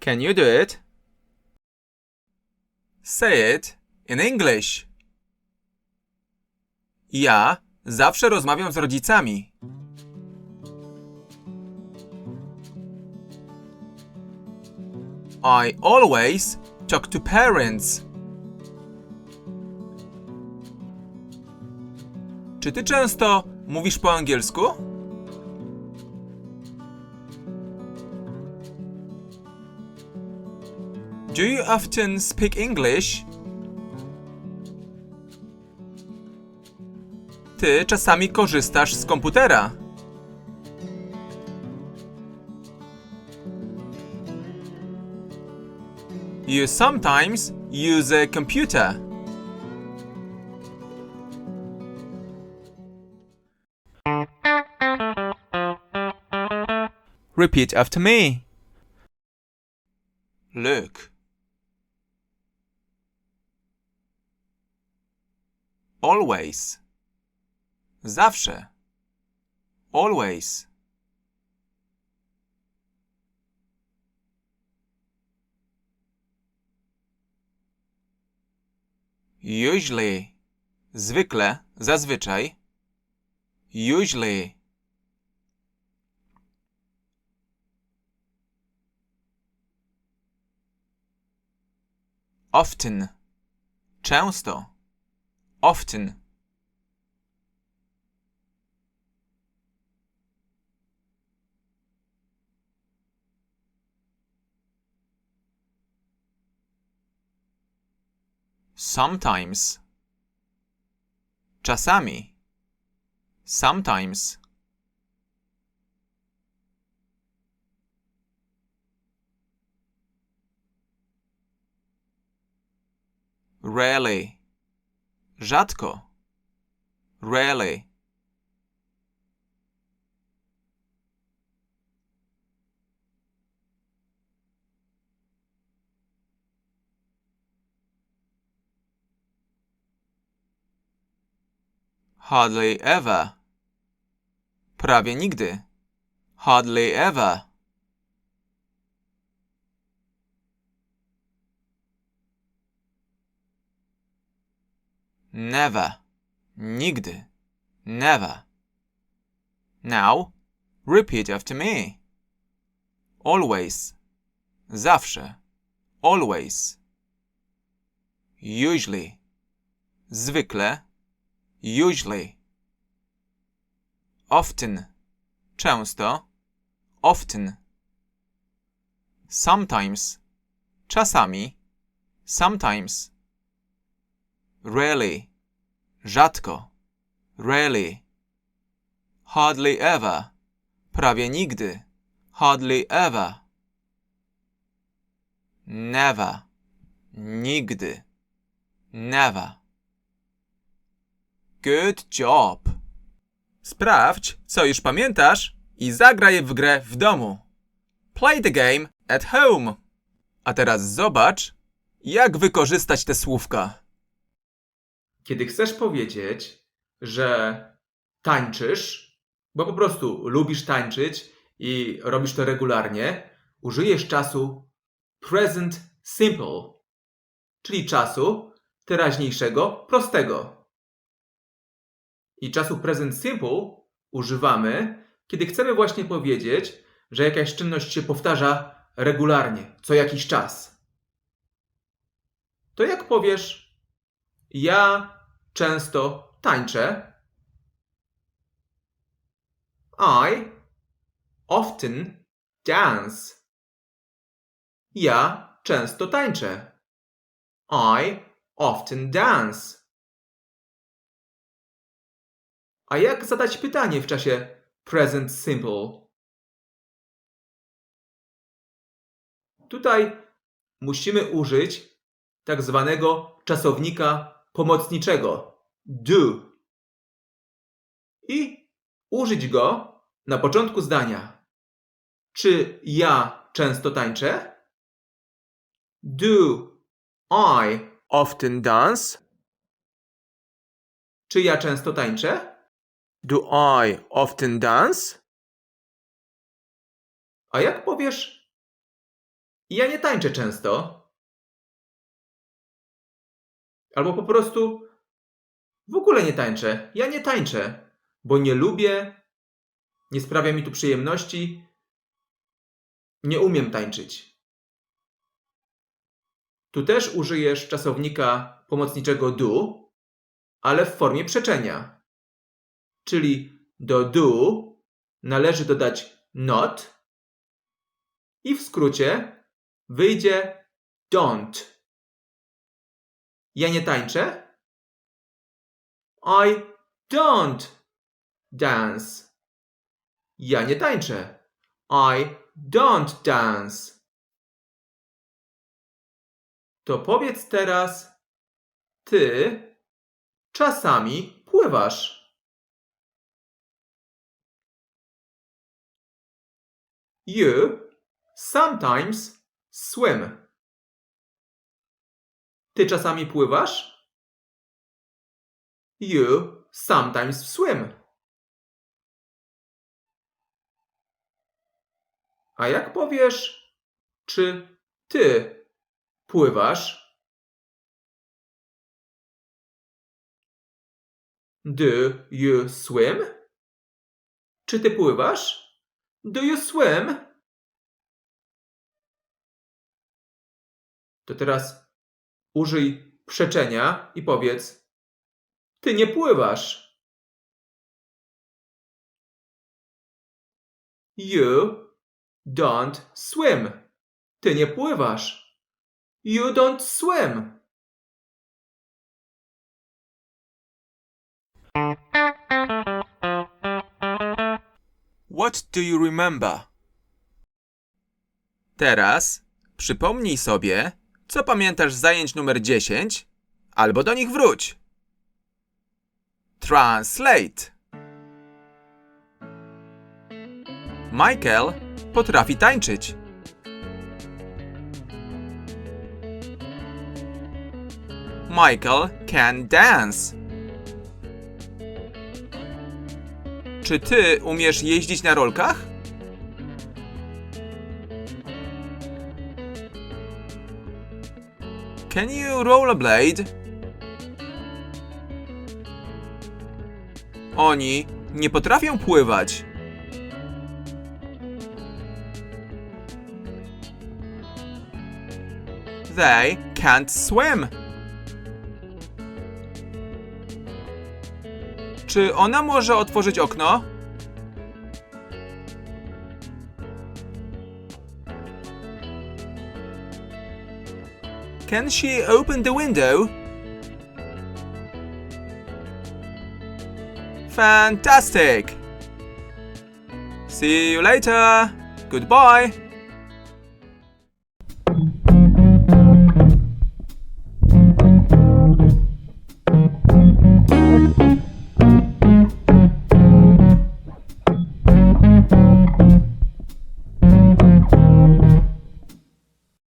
Can you do it? Say it in English. Ja zawsze rozmawiam z rodzicami. I always talk to parents. Czy ty często mówisz po angielsku? Do you often speak English? Ty czasami korzystasz z komputera. You sometimes use a computer. Repeat after me. Look. Always. Zawsze. Always. Usually. Zwykle, zazwyczaj. Usually. Often. Często. Often. Sometimes. Czasami. Sometimes. Rarely. Rzadko. Rarely. Hardly ever. Prawie nigdy. Hardly ever. Never. Nigdy. Never. Now, repeat after me. Always. Zawsze. Always. Usually. Zwykle. Usually. Often. Często. Often. Sometimes. Czasami. Sometimes. Rarely. Rzadko. Rarely. Hardly ever. Prawie nigdy. Hardly ever. Never. Nigdy. Never. Good job. Sprawdź, co już pamiętasz i zagraj w grę w domu. Play the game at home. A teraz zobacz, jak wykorzystać te słówka. Kiedy chcesz powiedzieć, że tańczysz, bo po prostu lubisz tańczyć i robisz to regularnie, użyjesz czasu present simple, czyli czasu teraźniejszego prostego. I czasu present simple używamy, kiedy chcemy właśnie powiedzieć, że jakaś czynność się powtarza regularnie, co jakiś czas. To jak powiesz, ja często tańczę. I often dance. Ja często tańczę. I often dance. A jak zadać pytanie w czasie present simple? Tutaj musimy użyć tak zwanego czasownika pomocniczego do i użyć go na początku zdania. Czy ja często tańczę? Do I often dance? Czy ja często tańczę? Do I often dance? A jak powiesz Ja nie tańczę często. Albo po prostu w ogóle nie tańczę. Ja nie tańczę, bo nie lubię, nie sprawia mi tu przyjemności. Nie umiem tańczyć. Tu też użyjesz czasownika pomocniczego do, ale w formie przeczenia. Czyli do do należy dodać not i w skrócie wyjdzie don't. Ja nie tańczę? I don't dance. Ja nie tańczę. I don't dance. To powiedz teraz, ty czasami pływasz. You sometimes swim. Ty czasami pływasz? You sometimes swim. A jak powiesz, czy ty pływasz? Do you swim? Czy ty pływasz? Do you swim? To teraz użyj przeczenia i powiedz: Ty nie pływasz. You don't swim. Ty nie pływasz. You don't swim. What do you remember? Teraz przypomnij sobie, co pamiętasz z zajęć numer 10, albo do nich wróć. Translate. Michael potrafi tańczyć. Michael can dance. Czy ty umiesz jeździć na rolkach? Can you? Oni nie potrafią pływać. They can't swim. Czy ona może otworzyć okno? Can she open the window? Fantastic! See you later! Goodbye!